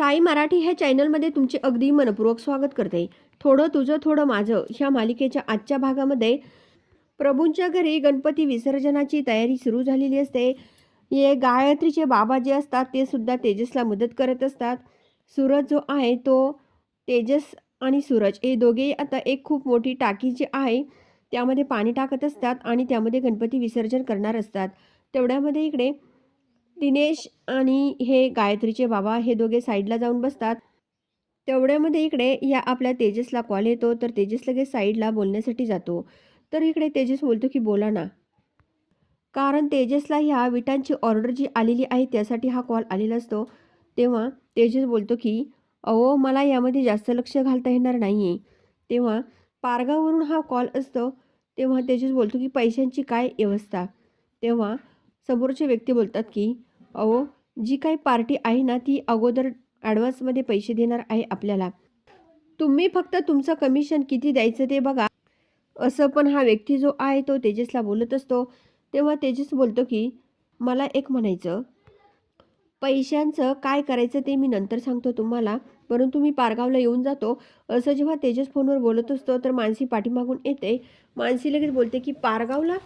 साई मराठी ह्या चॅनलमध्ये तुमचे अगदी मनपूर्वक स्वागत करते. थोडं तुझं थोडं माझं ह्या मालिकेच्या आजच्या भागामध्ये प्रभूंच्या घरी गणपती विसर्जनाची तयारी सुरू झालेली असते. हे गायत्रीचे बाबा जे असतात ते सुद्धा तेजसला मदत करत असतात. सूरज जो आहे तो तेजस आणि सूरज हे दोघेही आता एक खूप मोठी टाकी जी आहे त्यामध्ये पाणी टाकत असतात आणि त्यामध्ये गणपती विसर्जन करणार असतात. तेवढ्यामध्ये इकडे दिनेश आणि हे गायत्रीचे बाबा हे दोघे साईडला जाऊन बसतात. तेवढ्यामध्ये इकडे या आपल्या तेजसला कॉल येतो तर तेजस लगेच साईडला बोलण्यासाठी जातो. तर इकडे तेजस बोलतो की बोला ना. कारण तेजसला ह्या विटांची ऑर्डर जी आलेली आहे त्यासाठी हा कॉल आलेला असतो. तेव्हा तेजस बोलतो की अहो मला यामध्ये जास्त लक्ष घालता येणार नाही आहे तेव्हा पारगावरून हा कॉल असतो. तेव्हा तेजस बोलतो की पैशांची काय व्यवस्था? तेव्हा समोरचे व्यक्ती बोलतात की अहो जी काही पार्टी आहे ना ती अगोदर ॲडव्हान्समध्ये पैसे देणार आहे आपल्याला. तुम्ही फक्त तुमचं कमिशन किती द्यायचं ते बघा. असं पण हा व्यक्ती जो आहे तो तेजसला बोलत असतो. तेव्हा तेजस बोलतो की मला एक म्हणायचं. पैशांचं काय करायचं ते मी नंतर सांगतो तुम्हाला. परंतु मी पारगावला येऊन जातो. असं जेव्हा तेजस फोनवर बोलत असतो तर मानसी पाठीमागून येते. मानसी लगेच बोलते की पारगावला?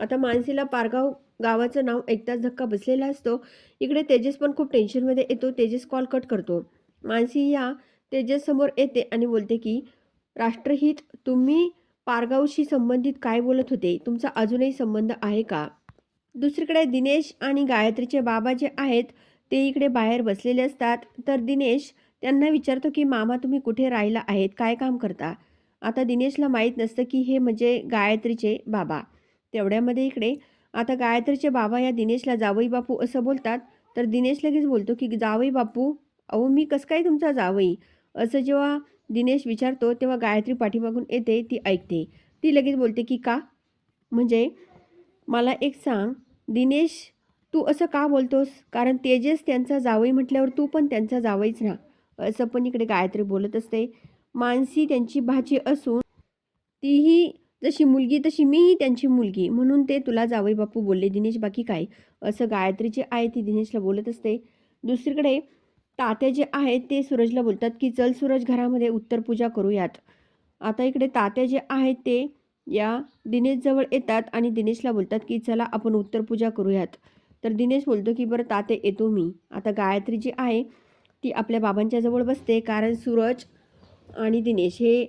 आता मानसीला पारगाव गावाचं नाव ऐकताच धक्का बसलेला असतो. इकडे तेजस पण खूप टेन्शनमध्ये येतो. तेजस कॉल कट करतो. मानसी या तेजस समोर येते आणि बोलते की राष्ट्रहित तुम्ही पारगावशी संबंधित काय बोलत होते? तुमचा अजूनही संबंध आहे का? दुसरीकडे दिनेश आणि गायत्रीचे बाबा जे आहेत ते इकडे बाहेर बसलेले असतात. तर दिनेश त्यांना विचारतो की मामा तुम्ही कुठे राहिला आहेत? काय काम करता? आता दिनेशला माहीत नसतं की हे म्हणजे गायत्रीचे बाबा. तेवढ्यामध्ये इकडे आता गायत्रीचे बाबा या दिनेशला जावई बापू असं बोलतात. तर दिनेश लगेच बोलतो की जावई बापू अहो मी कसं काय तुमचा जावई? असं जेव्हा दिनेश विचारतो तेव्हा गायत्री पाठीमागून येते ती ऐकते. ती लगेच बोलते की का? म्हणजे मला एक सांग दिनेश तू असं का बोलतोस? कारण तेजस त्यांचा जावई म्हटल्यावर तू पण त्यांचा जावईच ना असं पण इकडे गायत्री बोलत असते. मानसी त्यांची भाची असून तीही जशी मुलगी तशी मीही त्यांची मुलगी. म्हणून ते तुला जावई बापू बोलले दिनेश बाकी काय? असं गायत्रीची आहे ती दिनेशला बोलत असते. दुसरीकडे तात्या जे आहेत ते सूरजला बोलतात की चल सूरज घरामध्ये उत्तर पूजा करूयात. आता इकडे तात्या जे आहेत ते या दिनेशजवळ येतात आणि दिनेशला बोलतात की चला आपण उत्तर पूजा करूयात. तर दिनेश बोलतो की बरं ताते येतो मी. आता गायत्री जी आहे ती आपल्या बाबांच्या जवळ बसते कारण सूरज आणि दिनेश हे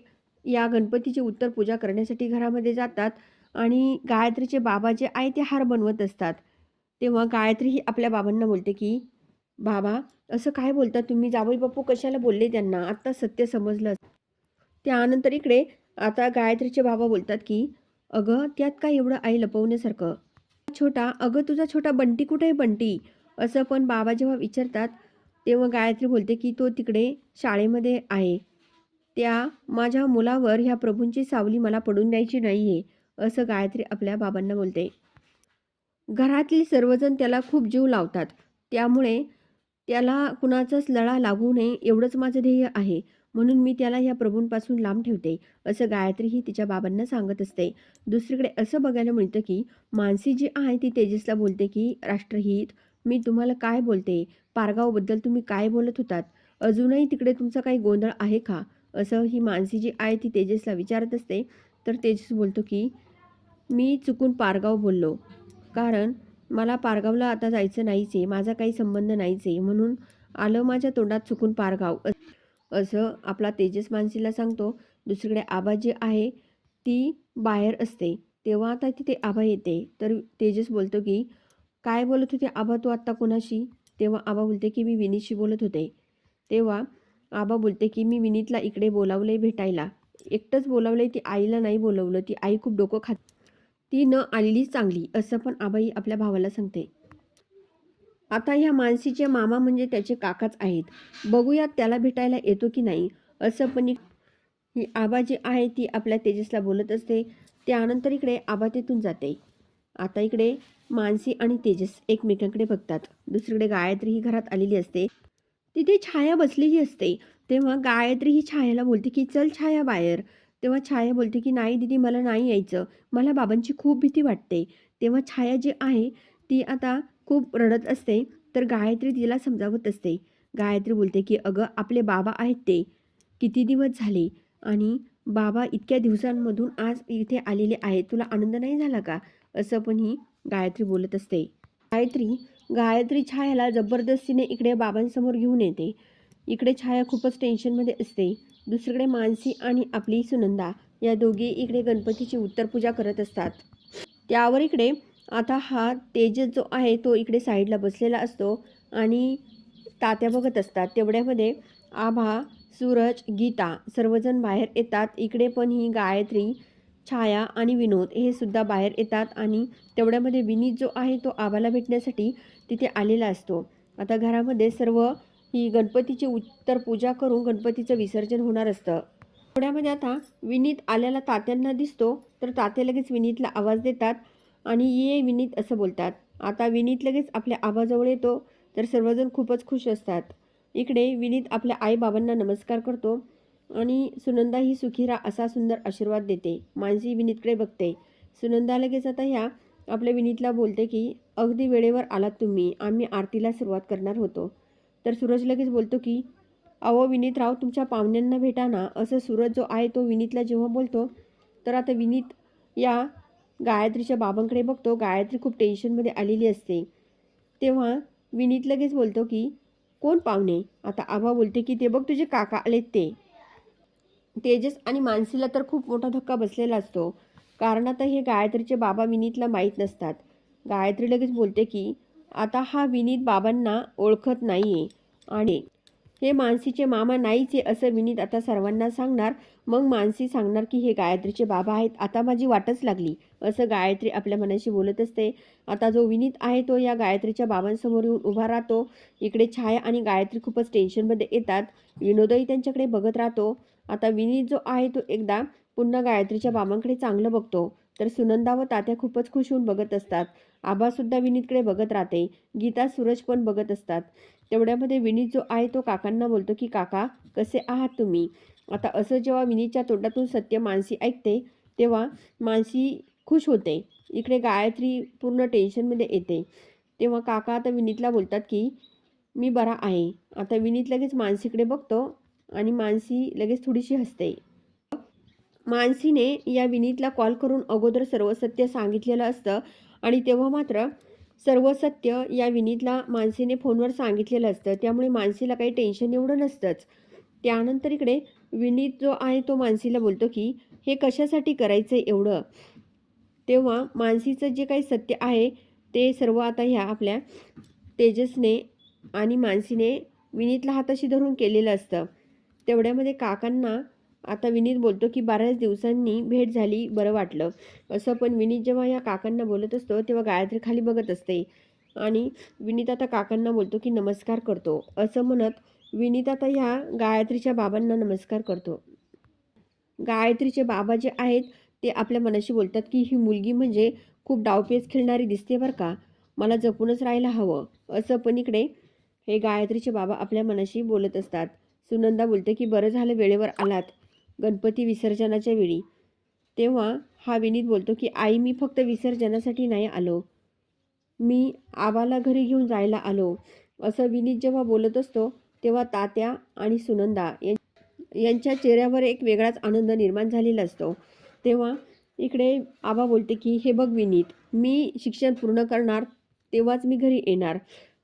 या गणपतीची उत्तर पूजा करण्यासाठी घरामध्ये जातात आणि गायत्रीचे बाबा जे आहे ते हार बनवत असतात. तेव्हा गायत्री ही आपल्या बाबांना बोलते की बाबा असं काय बोलता तुम्ही? जावई बापू कशाला बोलले त्यांना? आत्ता सत्य समजलं. त्यानंतर इकडे आता गायत्रीचे बाबा बोलतात की अगं त्यात काय एवढं आई लपवण्यासारखं? छोटा अगं तुझा छोटा बंटी कुठे आहे बंटी? असं पण बाबा जेव्हा विचारतात तेव्हा गायत्री बोलते की तो तिकडे शाळेमध्ये आहे. त्या माझ्या मुलावर ह्या प्रभूंची सावली मला पडून द्यायची नाही आहे असं गायत्री आपल्या बाबांना बोलते. घरातली सर्वजण त्याला खूप जीव लावतात. त्यामुळे त्याला कुणाचाच लळा लागू नये एवढंच माझं ध्येय आहे. म्हणून मी त्याला ह्या प्रभूंपासून लांब ठेवते असं गायत्री ही तिच्या बाबांना सांगत असते. दुसरीकडे असं बघायला मिळतं की मानसी जी आहे ती तेजसला बोलते की राष्ट्रहित मी तुम्हाला काय बोलते? पारगावबद्दल तुम्ही काय बोलत होतात? अजूनही तिकडे तुमचा काही गोंधळ आहे का? असं ही मानसी जी आहे ती तेजसला विचारत असते. तर तेजस बोलतो की मी चुकून पारगाव बोललो. कारण मला पारगावला आता जायचं नाहीच आहे. माझा काही संबंध नाहीच आहे. म्हणून आलं माझ्या तोंडात चुकून पारगाव. असं आपला तेजस मानसीला सांगतो. दुसरीकडे आबा जी आहे ती बाहेर असते. तेव्हा आता तिथे आबा येते. तर तेजस बोलतो की काय बोलत होते आबा तू आत्ता कोणाशी? तेव्हा आबा बोलते की मी विनीशी बोलत होते. तेव्हा आबा बोलते की मी विनीतला इकडे बोलावले भेटायला. एकटंच बोलावलंय ती आईला नाही बोलवलं. ती आई खूप डोकं खात ती न आलेलीच चांगली असं पण आबाई आपल्या भावाला सांगते. आता ह्या मानसीचे मामा म्हणजे त्याचे काकाच आहेत. बघूयात त्याला भेटायला येतो की नाही असं पण ही आबा जी आहे ती आपल्या तेजसला बोलत असते. त्यानंतर इकडे आबा तिथून जाते. आता इकडे मानसी आणि तेजस एकमेकांकडे बघतात. दुसरीकडे गायत्री ही घरात आलेली असते. तिथे छाया बसलेली असते. तेव्हा गायत्री ही छायाला बोलते की चल छाया बाहेर. तेव्हा छाया बोलते की नाही दिदी मला नाही यायचं. मला बाबांची खूप भीती वाटते. तेव्हा छाया जी आहे ती आता खूप रडत असते. तर गायत्री तिला समजावत असते. गायत्री बोलते की अगं आपले बाबा आहेत ते. किती दिवस झाले? आणि बाबा इतक्या दिवसांमधून आज इथे आलेले आहेत. तुला आनंद नाही झाला का? असं पण ही गायत्री बोलत असते. गायत्री गायत्री छायाला जबरदस्तीने इकडे बाबांसमोर घेऊन येते. इकडे छाया खूपच टेन्शनमध्ये असते. दुसरीकडे मानसी आणि आपली सुनंदा या दोघी इकडे गणपतीची उत्तरपूजा करत असतात. त्यावर इकडे आता हा तेजस जो आहे तो इकडे साईडला बसलेला असतो आणि तात्या बघत असतात. तेवढ्यामध्ये आभा सूरज गीता सर्वजण बाहेर येतात. इकडे पण ही गायत्री छाया आणि विनोद हे सुद्धा बाहेर येतात आणि तेवढ्यामध्ये विनीत जो आहे तो आबाला भेटण्यासाठी तिथे आलेला असतो. आता घरामध्ये सर्व ही गणपतीची उत्तर पूजा करून गणपतीचं विसर्जन होणार असतं. थोड्यामध्ये आता विनीत आल्याला तात्यांना दिसतो तर तात्या लगेच विनीतला आवाज देतात आणि ये विनीत असं बोलतात. आता विनीत लगेच आपल्या आबाजवळ येतो तर सर्वजण खूपच खुश असतात. इकडे विनीत आपल्या आईबाबांना नमस्कार करतो आणि सुनंदा ही सुखीरा असा सुंदर आशीर्वाद देते. मानसी विनीतकडे बघते. सुनंदा लगेच आता ह्या आपल्या विनीतला बोलते की अगदी वेळेवर आलात तुम्ही. आम्ही आरतीला सुरुवात करणार होतो. तर सूरज लगेच बोलतो की अहो विनीतराव तुमच्या पाहुण्यांना भेटा ना. असं सूरज जो आहे तो विनीतला जेव्हा बोलतो तर आता विनीत या गायत्रीच्या बाबांकडे बघतो. गायत्री खूप टेन्शनमध्ये आलेली असते. तेव्हा विनीत लगेच बोलतो की कोण पाहुणे? आता आबा बोलते की ते बघ तुझे काका आलेत ते. तेजस आणि मानसीला तर खूप मोठा धक्का बसलेला असतो. कारण आता हे गायत्रीचे बाबा विनीतला माहीत नसतात. गायत्री लगेच बोलते की आता हा विनीत बाबांना ओळखत नाही आहे आणि हे मानसीचे मामा नाहीच आहे असं विनीत आता सर्वांना सांगणार. मग मानसी सांगणार की हे गायत्रीचे बाबा आहेत आता माझी वाटच लागली असं गायत्री आपल्या मनाशी बोलत असते. आता जो विनीत आहे तो या गायत्रीच्या बाबांसमोर येऊन उभा राहतो. इकडे छाया आणि गायत्री खूपच टेन्शनमध्ये येतात. विनोदही त्यांच्याकडे बघत राहतो. आता विनीत जो आहे तो एकदा पुन्हा गायत्रीच्या बाबांकडे चांगलं बघतो. तर सुनंदा व तात्या खूपच खुश होऊन बघत असतात. आबासुद्धा विनीतकडे बघत राहते. गीता सूरज पण बघत असतात. तेवढ्यामध्ये विनीत जो आहे तो काकांना बोलतो की काका कसे आहात तुम्ही? आता असं जेव्हा विनीतच्या तोंडातून सत्य मानसी ऐकते तेव्हा मानसी खुश होते. इकडे गायत्री पूर्ण टेन्शनमध्ये येते. तेव्हा काका आता विनीतला बोलतात की मी बरा आहे. आता विनीत लगेच मानसीकडे बघतो आणि मानसी लगेच थोडीशी हसते. मानसीने या विनीतला कॉल करून अगोदर सर्व सत्य सांगितलेलं असतं आणि तेव्हा मात्र सर्व सत्य या विनीतला मानसीने फोनवर सांगितलेलं असतं. त्यामुळे मानसीला काही टेन्शन एवढं नसतंच. त्यानंतर इकडे विनीत जो आहे तो मानसीला बोलतो की हे कशासाठी करायचं आहे एवढं? तेव्हा मानसीचं जे काही सत्य आहे ते सर्व आता ह्या आपल्या तेजसने आणि मानसीने विनीतला हाताशी धरून केलेलं असतं. तेवढ्यामध्ये काकांना आता विनीत बोलतो की बऱ्याच दिवसांनी भेट झाली बरं वाटलं. असं पण विनीत जेव्हा या काकांना बोलत असतो तेव्हा गायत्री खाली बघत असते. आणि विनीत आता काकांना बोलतो की नमस्कार करतो. असं म्हणत विनीत आता ह्या गायत्रीच्या बाबांना नमस्कार करतो. गायत्रीचे बाबा जे आहेत ते आपल्या मनाशी बोलतात की ही मुलगी म्हणजे खूप डावपेच खेळणारी दिसते बरं का. मला जपूनच राहायला हवं. असं पण इकडे हे गायत्रीचे बाबा आपल्या मनाशी बोलत असतात. सुनंदा बोलते की बरं झालं वेळेवर आलात. गणपती विसर्जनाच्या वेळी. तेव्हा हा विनीत बोलतो की आई मी फक्त विसर्जनासाठी नाही आलो. मी आबाला घरी घेऊन जायला आलो. असं विनीत जेव्हा बोलत असतो तेव्हा तात्या आणि सुनंदा यांच्या चेहऱ्यावर एक वेगळाच आनंद निर्माण झालेला असतो. तेव्हा इकडे आबा बोलते की हे बघ विनीत मी शिक्षण पूर्ण करणार तेव्हाच मी घरी येणार.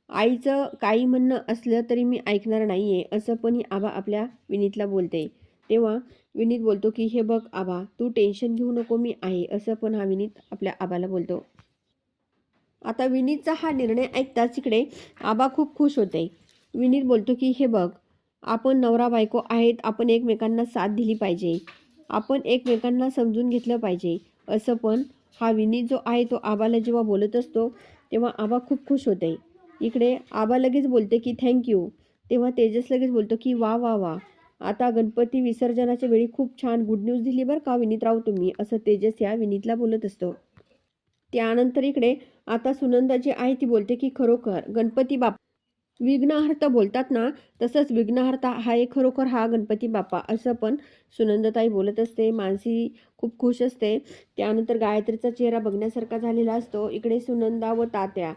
आईचं काही म्हणणं असलं तरी मी ऐकणार नाही आहे असं पण आबा आपल्या विनीतला बोलते. तेव्हा विनीत बोलतो की हे बघ आबा तू टेन्शन घेऊ नको मी आहे असं पण हा विनीत आपल्या आबाला बोलतो. आता विनीतचा हा निर्णय ऐकताच इकडे आबा खूप खुश होते. विनीत बोलतो की हे बघ आपण नवरा बायको आहेत आपण एकमेकांना साथ दिली पाहिजे आपण एकमेकांना समजून घेतलं पाहिजे असं पण हा विनीत जो आहे तो आबाला जेव्हा बोलत असतो तेव्हा आबा खूप खुश होते. इकडे आबा लगेच बोलते की थँक्यू तेव्हा तेजस लगेच बोलतो की वा वा वा. आता गणपती विसर्जनाच्या वेळी खूप छान गुड न्यूज दिली बरं का विनीतराव तुम्ही असं तेजस या विनीतला बोलत असतो. त्यानंतर इकडे आता सुनंदा जी आहे ती बोलते की खरोखर गणपती बाप विघ्नहर्त बोलतात ना तसंच विघ्नहर्ता हा एक खरोखर हा गणपती बाप्पा असं पण सुनंदताई बोलत असते. मानसी खूप खुश असते. त्यानंतर गायत्रीचा चेहरा बघण्यासारखा झालेला असतो. इकडे सुनंदा व तात्या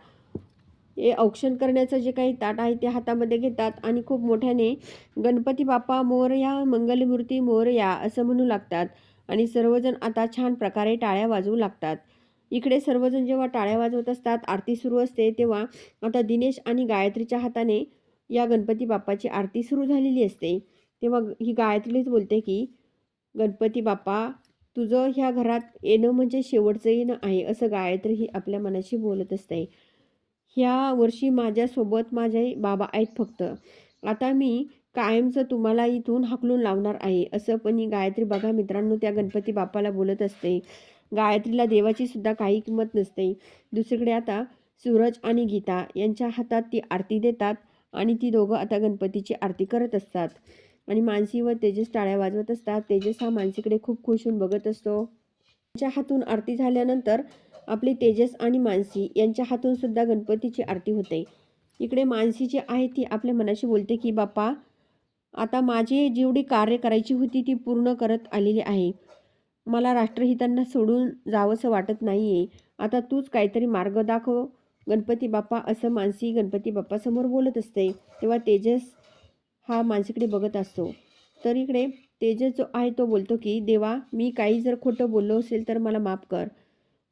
हे औक्षण करण्याचं जे काही ताट आहे ते हातामध्ये घेतात आणि खूप मोठ्याने गणपती बाप्पा मोरया मंगलमूर्ती मोरया असं म्हणू लागतात. आणि सर्वजण आता छान प्रकारे टाळ्या वाजवू लागतात. इकडे सर्वजण जेव्हा टाळ्या वाजवत असतात आरती सुरू असते तेव्हा आता दिनेश आणि गायत्रीच्या हाताने या गणपती बाप्पाची आरती सुरू झालेली असते. तेव्हा ही गायत्रीच बोलते की गणपती बाप्पा तुझं ह्या घरात येणं म्हणजे शेवटचं येणं आहे असं गायत्री ही आपल्या मनाशी बोलत असते. ह्या वर्षी माझ्यासोबत माझे बाबा आहेत फक्त. आता मी कायमचं तुम्हाला इथून हाकलून लावणार आहे. असं पण ही गायत्री बघा मित्रांनो त्या गणपती बाप्पाला बोलत असते. गायत्रीला देवाची सुद्धा काही किंमत नसते. दुसरीकडे आता सूरज आणि गीता यांच्या हातात ती आरती देतात आणि ती दोघं आता गणपतीची आरती करत असतात. आणि मानसी व तेजस टाळ्या वाजवत असतात. तेजस हा मानसीकडे खूप खुश होऊन बघत असतो. त्यांच्या हातून आरती झाल्यानंतर आपली तेजस आणि मानसी यांच्या हातून सुद्धा गणपतीची आरती होते. इकडे मानसी जी आहे ती आपल्या मनाशी बोलते की बाप्पा आता माझी जेवढी कार्य करायची होती ती पूर्ण करत आलेली आहे. मला राष्ट्रहितांना सोडून जावंसं वाटत नाही आहे आता तूच काहीतरी मार्ग दाखव गणपती बाप्पा असं मानसी गणपती बाप्पासमोर बोलत असते. तेव्हा तेजस हा मानसीकडे बघत असतो. तर इकडे तेजस जो आहे तो बोलतो की देवा मी काही जर खोटं बोललो असेल तर मला माफ कर.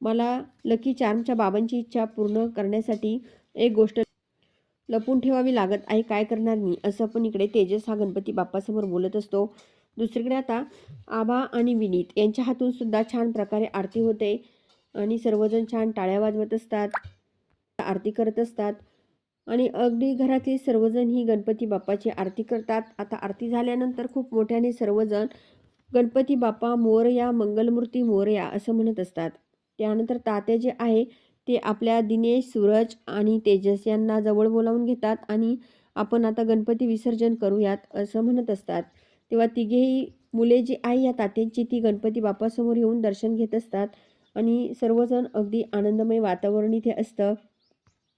मला लकी चार्मच्या बाबांची इच्छा पूर्ण करण्यासाठी एक गोष्ट लपून ठेवावी लागत आहे. काय करणार मी? असं पण इकडे तेजस हा गणपती बाप्पासमोर बोलत असतो. दुसरीकडे आता आबा आणि विनीत यांच्या हातून सुद्धा छान प्रकारे आरती होते आणि सर्वजण छान टाळ्या वाजवत असतात आरती करत असतात आणि अगदी घरातील सर्वजण ही गणपती बाप्पाची आरती करतात. आता आरती झाल्यानंतर खूप मोठ्याने सर्वजण गणपती बाप्पा मोरया मंगलमूर्ती मोरया असं म्हणत असतात. त्यानंतर तात्या जे आहे ते आपल्या दिनेश सूरज आणि तेजस यांना जवळ बोलावून घेतात आणि आपण आता गणपती विसर्जन करूयात असं म्हणत असतात. तेव्हा तिघेही मुले जी आहे या तात्यांची ती गणपती बाप्पासमोर येऊन दर्शन घेत असतात आणि सर्वजण अगदी आनंदमय वातावरण इथे असतं.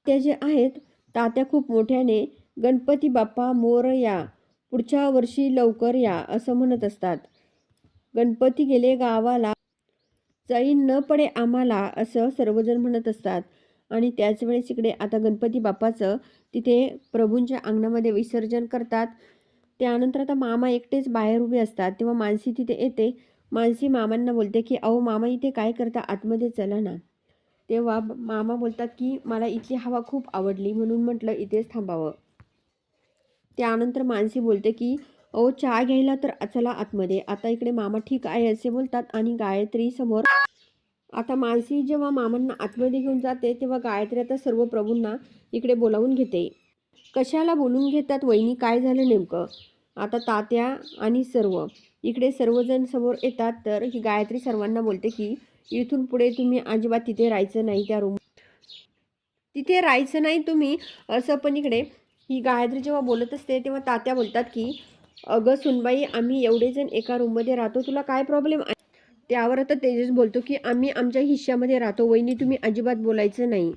ते जे आहेत तात्या खूप मोठ्याने गणपती बाप्पा मोर या पुढच्या वर्षी लवकर या असं म्हणत असतात. गणपती गेले गावाला चैन न पडे आम्हाला असं सर्वजण म्हणत असतात. आणि त्याच वेळेस इकडे आता गणपती बाप्पाचं तिथे प्रभूंच्या अंगणामध्ये विसर्जन करतात. त्यानंतर आता मामा एकटेच बाहेर उभे असतात. तेव्हा मानसी तिथे येते. मानसी मामांना बोलते की अहो मामा इथे काय करता? आतमध्ये चला ना. तेव्हा मामा बोलतात की मला इथली हवा खूप आवडली म्हणून म्हटलं इथेच थांबावं. त्यानंतर मानसी बोलते की अहो चहा घ्यायला तर चला आतमध्ये. आता इकडे मामा ठीक आहे असे बोलतात आणि गायत्री समोर. आता मानसी जेव्हा मामांना आतमध्ये घेऊन जाते तेव्हा गायत्री आता सर्व प्रभूंना इकडे बोलावून घेते. कशाला बोलून घेतात वहिनी? काय झालं नेमकं? आता तात्या आणि सर्व. इकडे सर्वजण समोर येतात तर ही गायत्री सर्वांना बोलते की इथून पुढे तुम्ही अजिबात तिथे राहायचं नाही त्या रूम तिथे राहायचं नाही तुम्ही असं पण इकडे. ही गायत्री जेव्हा बोलत असते तेव्हा तात्या बोलतात की अगं सुनबाई आम्ही एवढेजण एका रूममध्ये राहतो तुला काय प्रॉब्लेम आहे त्यावर आता तेजस बोलतो की आम्ही आमच्या हिश्श्यामध्ये राहतो वहिनी तुम्ही अजिबात बोलायचं नाही.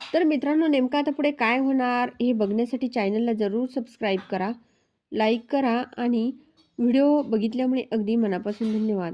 तर मित्रांनो नेमकं आता पुढे काय होणार हे बघण्यासाठी चॅनलला जरूर सबस्क्राईब करा लाईक करा आणि व्हिडिओ बघितल्यामुळे अगदी मनापासून धन्यवाद.